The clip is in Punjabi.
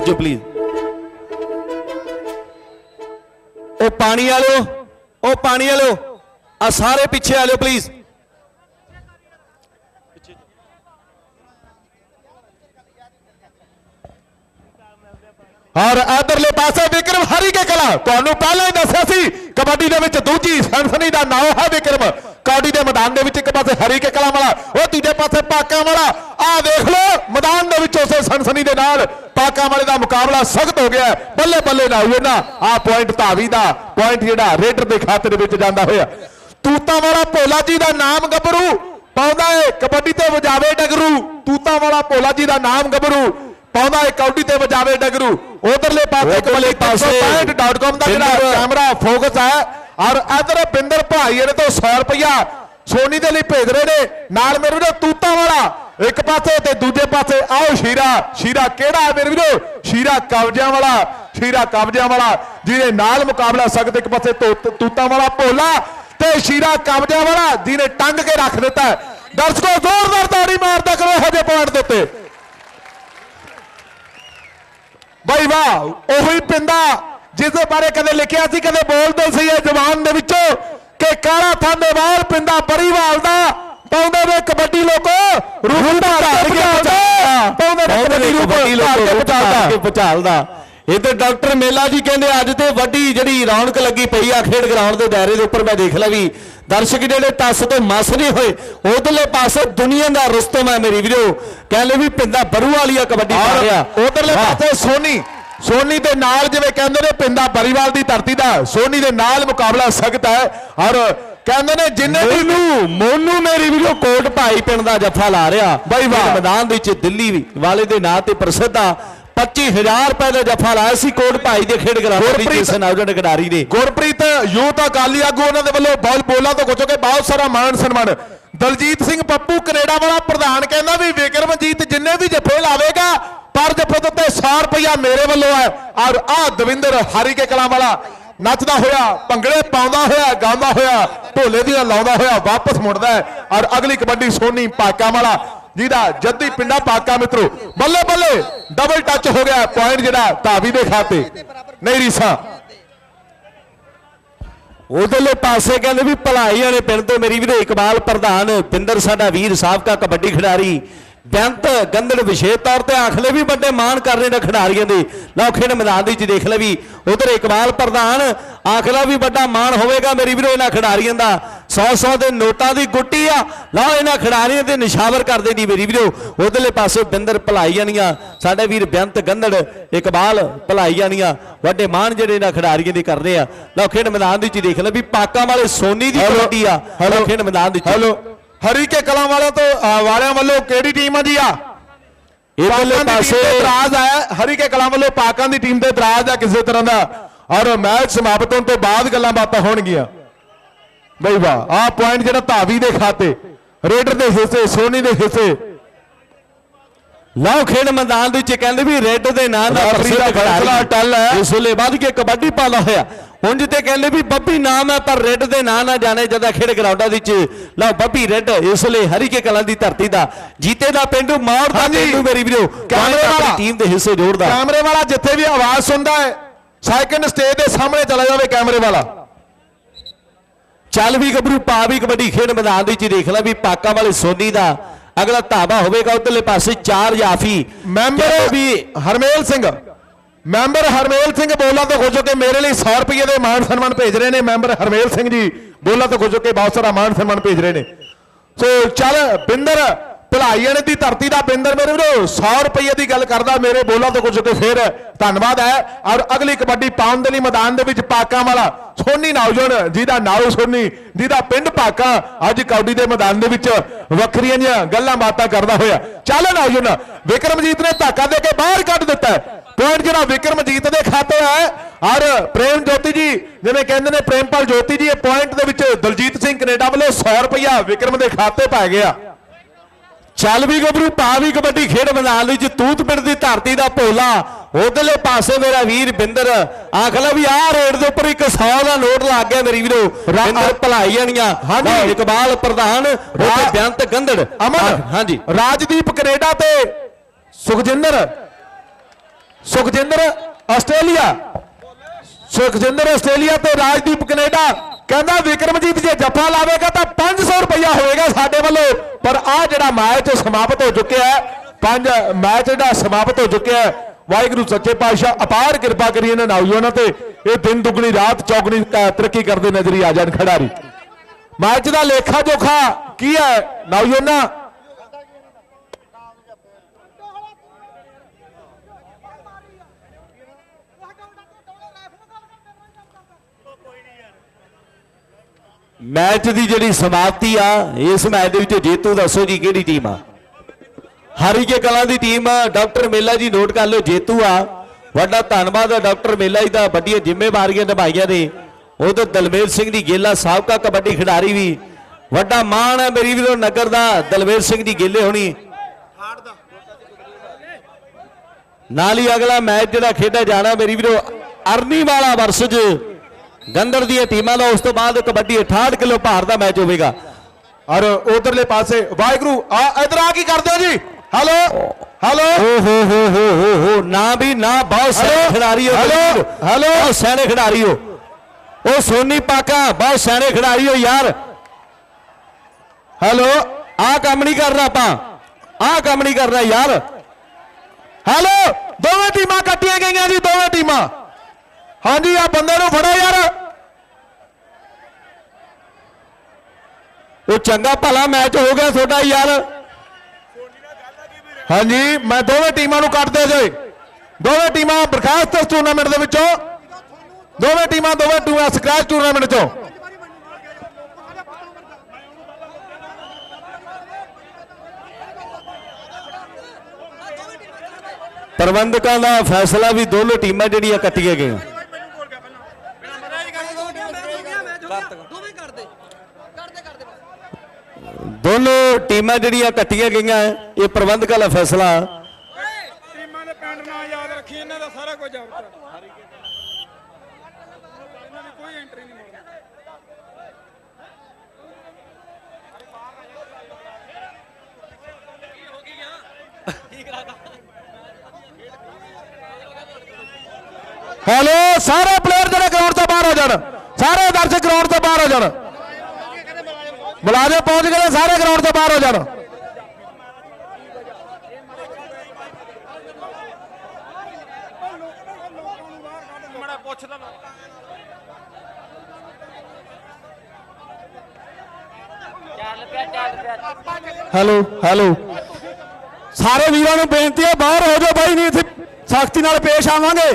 ਬੈਠ ਜਾਓ ਪਲੀਜ਼ ਉਹ ਪਾਣੀ ਵਾਲਿਓ, ਉਹ ਪਾਣੀ ਵਾਲਿਓ, ਆ ਸਾਰੇ ਪਿੱਛੇ ਆ ਲਿਓ ਪਲੀਜ਼ ਔਰ ਇਧਰਲੇ ਪਾਸੇ ਵਿਕਰਮ ਹਰੀ ਕੇ ਕਲਾ, ਤੁਹਾਨੂੰ ਪਹਿਲਾਂ ਹੀ ਦੱਸਿਆ ਸੀ, ਕਬੱਡੀ ਦੇ ਵਿੱਚ ਦੂਜੀ ਸਨਸਨੀ ਦਾ ਨਾਮ ਹੈ ਵਿਕਰਮ। ਕਬੱਡੀ ਦੇ ਮੈਦਾਨ ਦੇ ਵਿੱਚ ਇੱਕ ਪਾਸੇ ਹਰੀ ਕੇ ਕਲਾ ਵਾਲਾ, ਉਹ ਤੀਜੇ ਪਾਸੇ ਪਾਕਾਂ ਵਾਲਾ। ਆਹ ਦੇਖ ਲਓ ਮੈਦਾਨ ਦੇ ਵਿੱਚ ਉਸੇ ਸਨਸਨੀ ਦੇ ਨਾਲ ਪਾਕਾਂ ਵਾਲੇ ਦਾ ਮੁਕਾਬਲਾ ਸਖਤ ਹੋ ਗਿਆ। ਬੱਲੇ ਬੱਲੇ ਨਾ ਹੋਏ ਨਾ ਆਹ ਪੁਆਇੰਟ ਧਾਵੀ ਦਾ ਪੁਆਇੰਟ ਜਿਹੜਾ ਰੇਡਰ ਦੇ ਖਾਤੇ ਦੇ ਵਿੱਚ ਜਾਂਦਾ ਹੋਇਆ। ਤੂਤਾਂ ਵਾਲਾ ਭੋਲਾ ਜੀ ਦਾ ਨਾਮ ਗੱਭਰੂ। ਪਾਉਂਦਾ ਏ ਕਬੱਡੀ ਤੇ ਵਜਾਵੇ ਡਗਰੂ। ਤੂਤਾਂ ਵਾਲਾ ਭੋਲਾ ਜੀ ਦਾ ਨਾਮ ਗੱਭਰੂ। ਪਾਉਂਦਾ ਏ ਕੌਡੀ ਤੇ ਵਜਾਵੇ ਡਗਰੂ। ਉਧਰਲੇ ਪਾਸੇ ਪਾਸੇ ਕਬੱਡੀ.com ਦਾ ਜਿਹੜਾ ਕੈਮਰਾ ਫੋਕਸ ਹੈ ਔਰ ਇਧਰ ਬਿੰਦਰ ਭਾਈ ਇਹਨੇ ਤੋਂ 100 ਰੁਪਇਆ ਸੋਨੀ ਦੇ ਲਈ ਭੇਜ ਰਹੇ ਨੇ। ਨਾਲ ਮੇਰੇ ਵੀਰੋ ਤੂਤਾਂ ਵਾਲਾ ਇੱਕ ਪਾਸੇ ਤੇ ਦੂਜੇ ਪਾਸੇ, ਆਓ ਸ਼ੀਰਾ ਸ਼ੀਰਾ ਕਿਹੜਾ ਹੈ ਮੇਰੇ ਵੀਰੋ? ਸ਼ੀਰਾ ਕਬਜ਼ਿਆਂ ਵਾਲਾ, ਸ਼ੀਰਾ ਕਬਜ਼ਿਆਂ ਵਾਲਾ, ਜਿਹਦੇ ਨਾਲ ਮੁਕਾਬਲਾ ਸਖਤ ਇੱਕ ਪਾਸੇ ਤੂਤਾਂ ਵਾਲਾ ਭੋਲਾ ਤੇ ਸ਼ੀਰਾ ਕਬਜ਼ਿਆਂ ਵਾਲਾ, ਜਿਹਨੇ ਟੰਗ ਕੇ ਰੱਖ ਦਿੱਤਾ ਹੈ। ਦਰਸ਼ਕੋ, ਜ਼ੋਰਦਾਰ ਤਾੜੀ ਮਾਰਦਾ ਕਰੋ ਹਜੇ ਪੁਆਇੰਟ ਦੇ ਉੱਤੇ। ਬਾਈ ਵਾਹ, ਉਹੀ ਪਿੰਦਾ ਜਿਸ ਦੇ ਬਾਰੇ ਕਦੇ ਲਿਖਿਆ ਸੀ, ਕਦੇ ਬੋਲਦੇ ਸੀ ਇਹ ਜਵਾਨ ਦੇ ਵਿੱਚੋਂ ਕਿ ਕਾਲਾ ਥਾਂਦੇਵਾਲ ਪਿੰਦਾ ਬਰੀਵਾਲ ਦਾ। ਪਾਉਂਦੇ ਵੇ ਕਬੱਡੀ ਲੋਕੋ ਰੂਹ ਦਾ ਧਾਰ ਕੇ ਪਹੁੰਚਾਉਂਦਾ ਪਾਉਂਦੇ ਵੇ ਕਬੱਡੀ ਧਾਰ ਕੇ ਰੂਪ ਧਾਰ ਪਹੁੰਚਾਉਂਦਾ ਕੇ ਪਹੁੰਚਾਲਦਾ ਇੱਧਰ ਡਾਕਟਰ ਮੇਲਾ ਜੀ ਕਹਿੰਦੇ ਅੱਜ ਤੇ ਵੱਡੀ ਜਿਹੜੀ ਰੌਣਕ ਲੱਗੀ ਪਈ ਆ ਖੇਡ ਗਰਾਊਂਡ ਦੇ ਦਾਇਰੇ ਦੇ ਉੱਪਰ ਮੈਂ ਦੇਖ ਲਿਆ ਵੀ ਦਰਸ਼ਕ ਜਿਹੜੇ ਟੱਸ ਤੋਂ ਮਸ ਨਹੀਂ ਹੋਏ ਉਧਰਲੇ ਪਾਸੇ ਦੁਨੀਆ ਦਾ ਰਸਤਮ ਹੈ ਮੇਰੀ ਵੀਰੋ। ਕਹਿੰਦੇ ਵੀ ਪਿੰਦਾ ਬਰੂ ਵਾਲੀਆ ਕਬੱਡੀ ਪਾ ਰਿਹਾ। ਉਧਰਲੇ। ਪਾਸੇ ਸੋਨੀ ਸੋਨੀ ਦੇ ਨਾਲ ਜਿਵੇਂ ਕਹਿੰਦੇ ਨੇ ਪਿੰਦਾ ਬਰੀਵਾਲ ਦੀ ਧਰਤੀ ਦਾ ਸੋਨੀ ਦੇ ਨਾਲ ਮੁਕਾਬਲਾ ਸਖਤ ਹੈ। ਔਰ ਕਹਿੰਦੇ ਨੇ ਜਿੰਨੇ ਵੀ ਮੋਨੂ ਮੋਨੂ ਮੇਰੀ ਵੀਰੋ ਕੋਟ ਭਾਈ ਪਿੰਡ ਦਾ ਜੱਫਾ ਲਾ ਰਿਹਾ ਬਾਈ ਵਾਹ। ਮੈਦਾਨ ਦੇ ਵਿੱਚ ਦਿੱਲੀ ਵੀ ਵਾਲੇ ਦੇ ਨਾਂ ਤੇ ਪ੍ਰਸਿੱਧ ਆ। 25000 ਰੁਪਏ ਦਾ ਜੱਫਾ ਲਾਇਆ ਸੀ ਕੋਟ ਭਾਈ ਦੇ ਖੇਡ ਗਰਾਊਂਡ ਦੀ ਗੁਰਪ੍ਰੀਤ- ਜਿਸ ਨਾਉਜਨ ਖਿਡਾਰੀ ਨੇ। ਗੁਰਪ੍ਰੀਤ ਯੂਥ ਅਕਾਲੀ ਆਗੂ ਉਹਨਾਂ ਦੇ ਵੱਲੋਂ ਬਹੁਤ ਬੋਲਾਂ ਤੋਂ ਗੁੱਜੋ ਕੇ ਬਹੁਤ ਸਾਰਾ ਮਾਣ ਸਨਮਾਨ। ਦਲਜੀਤ ਸਿੰਘ ਪੱਪੂ ਕੈਨੇਡਾ ਵਾਲਾ ਪ੍ਰਧਾਨ ਕਹਿੰਦਾ ਵੀ ਵਿਕਰਮਜੀਤ ਜਿੰਨੇ ਵੀ ਜੱਫੇ ਲਾਵੇਗਾ ਪਰ ਜੱਫੇ ਉੱਤੇ 100 ਰੁਪਇਆ ਮੇਰੇ ਵੱਲੋਂ ਹੈ। ਔਰ ਆ ਦਵਿੰਦਰ ਹਰੀ ਕੇ ਕਲਾਂ ਵਾਲਾ ਨੱਚਦਾ ਹੋਇਆ, ਭੰਗੜੇ ਪਾਉਂਦਾ ਹੋਇਆ, ਗਾਉਂਦਾ ਹੋਇਆ, ਢੋਲੇ ਦੀਆਂ ਲਾਉਂਦਾ ਹੋਇਆ, ਵਾਪਸ ਮੁੜਦਾ ਹੈ ਔਰ ਅਗਲੀ ਕਬੱਡੀ ਸੋਨੀ ਪਾਕਾ ਵਾਲਾ ਜਿਹਦਾ ਜੱਦੀ ਪਿੰਡਾ ਪਾਕਾ ਮਿੱਤਰੋ, ਬੱਲੇ ਬੱਲੇ ਡਬਲ ਟੱਚ ਹੋ ਗਿਆ ਪੁਆਇੰਟ ਜਿਹੜਾ ਧਾਵੀ ਦੇ ਖਾਤੇ, ਨਹੀਂ ਰੀਸਾ। ਉਧਰਲੇ ਪਾਸੇ ਕਹਿੰਦੇ ਵੀ ਭਲਾਈ ਵਾਲੇ ਪਿੰਡ ਤੋਂ ਮੇਰੀ ਵੀਰੋ ਇਕਬਾਲ ਪ੍ਰਧਾਨ ਪਿੰਦਰ ਸਾਡਾ ਵੀਰ ਸਾਬਕਾ ਕਬੱਡੀ ਖਿਡਾਰੀ ਬੇਅੰਤ ਗੰਦੜ ਵਿਸ਼ੇਸ਼ ਤੌਰ ਤੇ ਆਖਲੇ ਵੀ ਵੱਡੇ ਮਾਣ ਕਰ ਰਹੇ ਨੇ ਖਿਡਾਰੀਆਂ ਦੇ। ਲਓ ਖੇਡ ਮੈਦਾਨ ਦੇ ਵਿੱਚ ਦੇਖ ਲੈ ਵੀ ਉਧਰ ਇਕਬਾਲ ਪ੍ਰਧਾਨ ਆਖਲਾ ਵੀ ਵੱਡਾ ਮਾਣ ਹੋਵੇਗਾ ਮੇਰੀ ਵੀਰੋ ਇਹਨਾਂ ਖਿਡਾਰੀਆਂ ਦਾ। 100 100 ਦੇ ਨੋਟਾਂ ਦੀ ਗੁੱਟੀ ਆ। ਲਓ ਇਹਨਾਂ ਖਿਡਾਰੀਆਂ ਤੇ ਨਿਸ਼ਾਵਰ ਕਰਦੇ ਦੀ ਮੇਰੀ ਵੀਰੋ। ਉਧਰਲੇ ਪਾਸੇ ਬਿੰਦਰ ਭਲਾਈ ਜਾਨੀਆਂ ਸਾਡੇ ਵੀਰ ਬੇਅੰਤ ਗੰਦੜ ਇਕਬਾਲ ਭਲਾਈ ਜਾਨੀਆਂ ਵੱਡੇ ਮਾਣ ਜਿਹੜੇ ਇਹਨਾਂ ਖਿਡਾਰੀਆਂ ਦੇ ਕਰਦੇ ਆ। ਲਓ ਖੇਡ ਮੈਦਾਨ ਦੇ ਵਿੱਚ ਦੇਖ ਲੈ ਵੀ ਪਾਕਾਂ ਵਾਲੇ ਸੋਨੀ ਦੀ ਕਬੱਡੀ ਆ। ਲਓ ਖੇਡ ਮੈਦਾਨ ਦੇ ਵਿੱਚ ਹੈਲੋ ਹਰੀ ਕੇ ਕਲਾਂ ਵਾਲਿਆਂ ਤੋਂ ਵਾਲਿਆਂ ਵੱਲੋਂ ਕਿਹੜੀ ਟੀਮ ਆ ਜੀ ਆ? ਇਧਰਲੇ ਦੀ ਪਾਸੇ ਇਤਰਾਜ਼ ਹੈ ਹਰੀ ਕੇ ਕਲਾਂ ਵੱਲੋਂ ਪਾਕਾਂ ਦੀ ਟੀਮ ਤੇ ਇਤਰਾਜ਼ ਹੈ ਕਿਸੇ ਤਰ੍ਹਾਂ ਦਾ। ਔਰ ਮੈਚ ਸਮਾਪਤ ਹੋਣ ਤੋਂ ਬਾਅਦ ਗੱਲਾਂ ਬਾਤਾਂ ਹੋਣਗੀਆਂ। ਬਈ ਵਾਹ ਆਹ ਪੁਆਇੰਟ ਜਿਹੜਾ ਧਾਵੀ ਦੇ ਖਾਤੇ ਰੇਡਰ ਦੇ ਹਿੱਸੇ ਸੋਨੀ ਦੇ ਹਿੱਸੇ। ਲਓ ਖੇਡ ਮੈਦਾਨ ਦੇ ਵਿੱਚ ਕਹਿੰਦੇ ਵੀ ਰੈੱਡ ਦੇ ਨਾਂ ਦਾ ਦਾ ਪ੍ਰਸਿੱਧ ਫੈਸਲਾ ਖਿਡਾਰੀ ਅਟੱਲ ਹੈ। ਇਸ ਵੇਲੇ ਵੱਧ ਕੇ ਕਬੱਡੀ ਪਾਲਾ ਹੋਇਆ। ਉਂਝ ਤੇ ਕਹਿੰਦੇ ਵੀ ਬੱਬੀ ਨਾਮ ਹੈ ਪਰ ਰੈੱਡ ਦੇ ਨਾਂ ਨਾ ਜਾਣੇ ਜਦਾ ਖੇਡ ਗਰਾਊਂਡਾਂ ਦੇ ਵਿੱਚ ਲਓ ਬੱਬੀ ਰੈੱਡ ਇਸ ਵੇਲੇ ਹਰੀਕੇ ਕਲਾਂ ਦੀ ਧਰਤੀ ਦਾ ਜੀਤੇ ਦਾ ਪਿੰਡੂ ਮੌੜ ਦਾ। ਪਿੰਡੂ ਮੇਰੀ ਵੀਰੋ ਕੈਮਰੇ ਵਾਲਾ। ਟੀਮ ਦੇ ਹਿੱਸੇ ਜੋੜਦਾ ਕੈਮਰੇ ਵਾਲਾ ਜਿੱਥੇ ਵੀ ਆਵਾਜ਼ ਸੁਣਦਾ ਹੈ ਸੈਕੰਡ ਸਟੇਜ ਦੇ ਸਾਹਮਣੇ ਚਲਾ ਜਾਵੇ ਕੈਮਰੇ ਵਾਲਾ ਚੱਲ ਵੀ ਗੱਭਰੂ ਪਾ ਵੀ ਕਬੱਡੀ ਖੇਡ ਮੈਦਾਨ ਦੇ ਵਿੱਚ ਦੇਖ ਲੈ ਵੀ ਪਾਕਾਂ ਵਾਲੇ ਸੋਨੀ ਦਾ ਅਗਲਾ ਧਾਵਾ ਹੋਵੇਗਾ ਉਧਰਲੇ ਪਾਸੇ ਚਾਰ ਜਾਫੀ ਮੈਂਬਰ ਵੀ ਹਰਮੇਲ ਸਿੰਘ ਮੈਂਬਰ ਹਰਮੇਲ ਸਿੰਘ ਬੋਲਾ ਤੋਂ ਖੁਸ਼ ਹੋ ਕੇ ਮੇਰੇ ਲਈ 100 ਰੁਪਏ ਦੇ ਮਾਨ ਸਨਮਾਨ ਭੇਜ ਰਹੇ ਨੇ ਮੈਂਬਰ ਹਰਮੇਲ ਸਿੰਘ ਜੀ। ਬੋਲਾ ਤੋਂ ਖੁਸ਼ ਹੋ ਕੇ ਬਹੁਤ ਸਾਰਾ ਮਾਨ ਸਨਮਾਨ ਭੇਜ ਰਹੇ ਨੇ। ਸੋ ਚੱਲ ਬਿੰਦਰ ਭਲਾਈਆਂ ਦੀ ਧਰਤੀ ਦਾ ਬਿੰਦਰ ਮੇਰੇ ਵੀਰੋ 100 ਰੁਪਏ ਦੀ ਗੱਲ ਕਰਦਾ ਮੇਰੇ ਬੋਲਾ ਤੋਂ ਖੁਸ਼ ਹੋ ਕੇ ਫੇਰ ਧੰਨਵਾਦ ਹੈ। ਔਰ ਅਗਲੀ ਕਬੱਡੀ ਪਾਉਣ ਦੇ ਲਈ ਮੈਦਾਨ ਦੇ ਵਿੱਚ ਪਾਕਾਂ ਵਾਲਾ ਸੋਨੀ ਨੌਜਵਾਨ, ਜਿਹਦਾ ਨਾਉ ਸੋਨੀ, ਜਿਹਦਾ ਪਿੰਡ ਪਾਕਾਂ, ਅੱਜ ਕੌਡੀ ਦੇ ਮੈਦਾਨ ਦੇ ਵਿੱਚ ਵੱਖਰੀਆਂ ਜਿਹੀਆਂ ਗੱਲਾਂ ਬਾਤਾਂ ਕਰਦਾ ਹੋਇਆ। ਚੱਲ ਨੌਜਵਾਨ, ਵਿਕਰਮਜੀਤ ਨੇ ਧੱਕਾ ਦੇ ਕੇ ਬਾਹਰ ਕੱਢ ਦਿੱਤਾ ਪੁਆਇੰਟ ਜਿਹੜਾ ਵਿਕਰਮਜੀਤ ਦੇ ਖਾਤੇ ਹੈ ਔਰ ਪ੍ਰੇਮ ਜੋਤੀ ਜੀ ਜਿਵੇਂ ਕਹਿੰਦੇ ਨੇ ਪ੍ਰੇਮਪਾਲ ਜੋਤੀ ਜੀ ਇਹ ਪੁਆਇੰਟ ਦੇ ਵਿੱਚ ਦਲਜੀਤ ਸਿੰਘ ਕੈਨੇਡਾ ਵੱਲੋਂ 100 ਰੁਪਇਆ ਵਿਕਰਮ ਦੇ ਖਾਤੇ ਪੈ ਗਿਆ। ਚੱਲ ਵੀ ਗੱਭਰੂ ਪਾ ਵੀ ਕਬੱਡੀ ਖੇਡ ਮੈਦਾਨ ਵਿੱਚ ਤੂਤ ਪਿੰਡ ਦੀ ਧਰਤੀ ਦਾ ਭੋਲਾ ਉਧਰਲੇ ਪਾਸੇ ਮੇਰਾ ਵੀਰ ਬਿੰਦਰ ਆਖਲਾ ਵੀ ਆਹ ਰੇਡ ਦੇ ਉੱਪਰ ਇੱਕ 100 ਦਾ ਨੋਟ ਲੱਗ ਗਿਆ ਮੇਰੀ ਵੀਰੋ ਬਿੰਦਰ ਭਲਾਈ ਜਾਣੀਆਂ। ਹਾਂਜੀ। ਇਕਬਾਲ ਪ੍ਰਧਾਨ ਬੇਅੰਤ ਗੰਦੜ ਅਮਨ ਹਾਂਜੀ। ਰਾਜਦੀਪ ਕੈਨੇਡਾ ਤੇ ਸੁਖਜਿੰਦਰ ਸੁਖਜਿੰਦਰ, ਆਸਟ੍ਰੇਲੀਆ। ਸੁਖਜਿੰਦਰ, ਆਸਟ੍ਰੇਲੀਆ ਤੇ ਰਾਜਦੀਪ ਕੈਨੇਡਾ। ਕਹਿੰਦਾ, ਵਿਕਰਮਜੀਤ ਜੇ ਜੱਫਾ ਲਾਵੇਗਾ ਤਾਂ 500 ਰੁਪਇਆ ਹੋਏਗਾ ਸਾਡੇ ਵੱਲੋਂ। ਪਰ ਆ ਜਿਹੜਾ ਮੈਚ ਸਮਾਪਤ ਹੋ ਚੁੱਕਿਆ ਹੈ, ਪੰਜ ਮੈਚ ਜਿਹੜਾ ਸਮਾਪਤ ਹੋ ਚੁੱਕਿਆ ਹੈ, ਵਾਹਿਗੁਰੂ ਸੱਚੇ ਪਾਤਸ਼ਾਹ, ਅਪਾਰ ਕਿਰਪਾ ਕਰੀ ਇਹਨਾਂ ਨੌਜਵਾਨਾਂ ਤੇ। ਇਹ ਦਿਨ ਦੁਗਣੀ, ਰਾਤ ਚੌਗਣੀ ਤਰੱਕੀ ਕਰਦੇ ਨਜ਼ਰੀ ਆ ਜਾਣ ਖਿਡਾਰੀ। ਮੈਚ ਦਾ ਲੇਖਾ ਜੋਖਾ ਕੀ ਹੈ ਨੌਜਵਾਨਾਂ? ਮੈਚ ਦੀ ਜਿਹੜੀ ਸਮਾਪਤੀ ਆ, ਇਸ ਮੈਚ ਦੇ ਵਿੱਚ ਜੇਤੂ ਦੱਸੋ ਜੀ ਕਿਹੜੀ ਟੀਮ ਆ? ਹਰੀਕੇ ਕਲਾਂ ਦੀ team doctor Mela ji note ਕਰ ਲਿਓ, ਜੇਤੂ ਆ। ਵੱਡਾ ਧੰਨਵਾਦ ਆ ਡਾਕਟਰ ਮੇਲਾ ਜੀ ਦਾ, ਵੱਡੀਆਂ ਜ਼ਿੰਮੇਵਾਰੀਆਂ ਨਿਭਾਈਆਂ ਨੇ। ਉਹ ਤੇ ਦਲਮੇਰ ਸਿੰਘ ਦੀ ਗੇਲਾ, ਸਾਬਕਾ ਕਬੱਡੀ ਖਿਡਾਰੀ ਵੀ। ਵੱਡਾ ਮਾਣ ਹੈ ਮੇਰੀ ਵੀਰੋ ਨਗਰ ਦਾ ਦਲਮੇਰ ਸਿੰਘ ਦੀ ਗੇਲੇ ਹੋਣੀ। ਨਾਲ ਹੀ ਅਗਲਾ ਮੈਚ ਜਿਹੜਾ ਖੇਡਿਆ ਜਾਣਾ, ਮੇਰੀ ਵੀਰੋ ਅਰਨੀ ਵਾਲਾ ਵਰਸਜ। ਗੰਦਰ ਦੀਆਂ ਟੀਮਾਂ ਦਾ ਉਸ ਤੋਂ ਬਾਅਦ ਕਬੱਡੀ 68 ਕਿਲੋ ਭਾਰ ਦਾ ਮੈਚ ਹੋਵੇਗਾ। ਔਰ ਉਧਰਲੇ ਪਾਸੇ ਵਾਹਿਗੁਰੂ ਆ ਇਧਰ ਆ ਕੀ ਕਰਦੇ ਹੋ ਜੀ? ਹੈਲੋ ਹੈਲੋ ਓ ਹੋ ਹੋ ਹੋ ਹੋ ਹੋ ਨਾ ਵੀ ਨਾ ਬਹੁਤ ਹੈਲੋ, ਖਿਡਾਰੀ ਹੋ ਹੈਲੋ। ਹੈਲੋ। ਸਿਆਣੇ ਖਿਡਾਰੀ ਹੋ। ਉਹ ਸੋਨੀ ਪਾਕਾ ਬਹੁਤ ਸਿਆਣੇ ਖਿਡਾਰੀ ਹੋ ਯਾਰ। ਹੈਲੋ ਆਹ ਕੰਮ ਨਹੀਂ ਕਰਨਾ ਆਪਾਂ। ਆਹ ਕੰਮ ਨਹੀਂ ਕਰਨਾ ਯਾਰ। ਹੈਲੋ ਦੋਵੇਂ ਟੀਮਾਂ ਕੱਟੀਆਂ ਗਈਆਂ ਜੀ ਦੋਵੇਂ ਟੀਮਾਂ। ਹਾਂਜੀ ਆ ਬੰਦੇ ਨੂੰ ਫੜੋ ਯਾਰ। ਉਹ ਚੰਗਾ ਭਲਾ ਮੈਚ ਹੋ ਗਿਆ ਤੁਹਾਡਾ ਯਾਰ। ਹਾਂਜੀ, ਮੈਂ ਦੋਵੇਂ ਟੀਮਾਂ ਨੂੰ ਕੱਟਦੇ ਜੇ। ਦੋਵੇਂ ਟੀਮਾਂ ਬਰਖਾਸਤ ਇਸ ਟੂਰਨਾਮੈਂਟ ਦੇ ਵਿੱਚੋਂ। ਦੋਵੇਂ ਟੀਮਾਂ ਦੋਵੇਂ ਟੀਮਾਂ ਸਕ੍ਰੈਚ ਟੂਰਨਾਮੈਂਟ ਚੋਂ। ਪ੍ਰਬੰਧਕਾਂ ਦਾ ਫੈਸਲਾ ਵੀ ਦੋਨੋਂ ਟੀਮਾਂ ਜਿਹੜੀਆਂ ਕੱਟੀਆਂ ਗਈਆਂ ਦੋਵੇਂ ਕਰਦੇ ਕਰਦੇ ਕਰਦੇ ਦੋਨੋਂ ਟੀਮਾਂ ਜਿਹੜੀਆਂ ਕੱਟੀਆਂ ਗਈਆਂ ਇਹ ਪ੍ਰਬੰਧਕਾਂ ਦਾ ਫੈਸਲਾ। ਟੀਮਾਂ ਦੇ ਪਿੰਡ ਨਾਂ ਯਾਦ ਰੱਖੀ ਇਹਨਾਂ ਦਾ ਸਾਰਾ ਕੁਝ ਆਊਟ ਇਹਨਾਂ ਦੀ ਕੋਈ ਐਂਟਰੀ ਨਹੀਂ ਮੋੜਨੀ ਹੈਲੋ ਸਾਰੇ ਪਲੇਅਰ ਜਿਹੜੇ ਗਰਾਊਂਡ ਤੋਂ ਬਾਹਰ ਹੋ ਜਾਣ ਸਾਰੇ ਦਰਸ਼ਕ ਗਰਾਊਂਡ ਤੋਂ ਬਾਹਰ ਹੋ ਜਾਣ। ਮੁਲਾਜ਼ਮ ਪਹੁੰਚ ਗਏ ਸਾਰੇ ਗਰਾਊਂਡ ਤੋਂ ਬਾਹਰ ਹੋ ਜਾਣ। ਪੁੱਛਦਾ ਹੈਲੋ ਹੈਲੋ। ਸਾਰੇ ਵੀਰਾਂ ਨੂੰ ਬੇਨਤੀ ਹੈ ਬਾਹਰ ਹੋ ਜਾਓ ਬਾਈ ਨਹੀਂ ਇੱਥੇ ਸਖਤੀ ਨਾਲ ਪੇਸ਼ ਆਵਾਂਗੇ।